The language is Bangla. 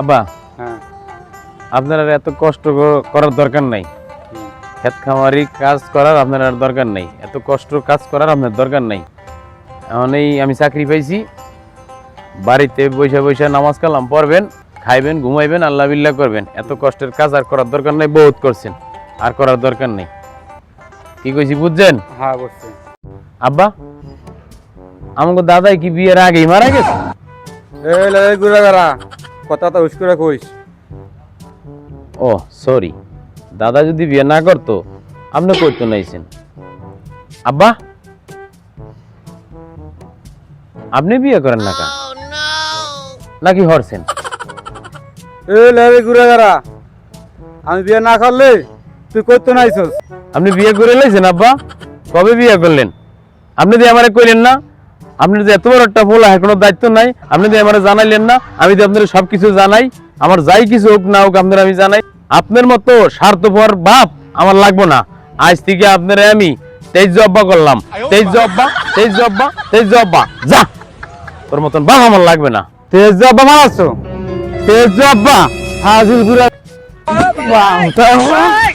আব্বা হ্যাঁ। আপনার আর এত কষ্ট করার দরকার নাই। ক্ষেত খামারি কাজ করার আপনার আর দরকার নাই। এত কষ্ট কাজ করার আপনার দরকার নাই। এখন এই আমি চাকরি পাইছি। বাড়িতে বৈশা বৈশা নামাজ কালাম পড়বেন খাইবেন ঘুমাইবেন আল্লাহ বিল্লাহ করবেন। এত কষ্টের কাজ আর করার দরকার নাই বহুত করছেন। আর করার দরকার নেই। কি কইছি বুঝছেন? হ্যাঁ বসছে আব্বা আমাকে দাদাই কি বিয়ের আগেই মারা গেছে? এই গুড়া গারা কথা তো হুশ করে কইস। ও সরি দাদা যদি বিয়ে না করতো আপনি করতো নাইছেন। আব্বা? আপনি বিয়ে করেন না কা নাকি হরছেন? এই লে গুড়া গারা আমি বিয়ে না করলে তুই করতে নাইছস। আপনি বিয়ে করে লাইছেন আব্বা? কবে বিয়ে করলেন? আপনি দিয়ে আমারে কইলেন না আপনি যে এত বড় একটা ফোলা কোনো দায়িত্ব নাই আপনি দিয়ে আমারে জানাইলেন না আমি তো আপনার সব কিছু জানাই আমার যাই কিছু হোক না হোক আপনার আমি জানাই আপনার মতো স্বার্থপর বাপ আমার লাগবো না। আজ থেকে আপনার আমি তেইশ জব্বা করলাম। তেইশ জব্বা তেইশ জব্বা তেইশ জব্বা যা। তোর মতন বাপ আমার লাগবে না। তেজ জব্বা মারাচ্ছ তেজ জব্বা। হাজির বাহ।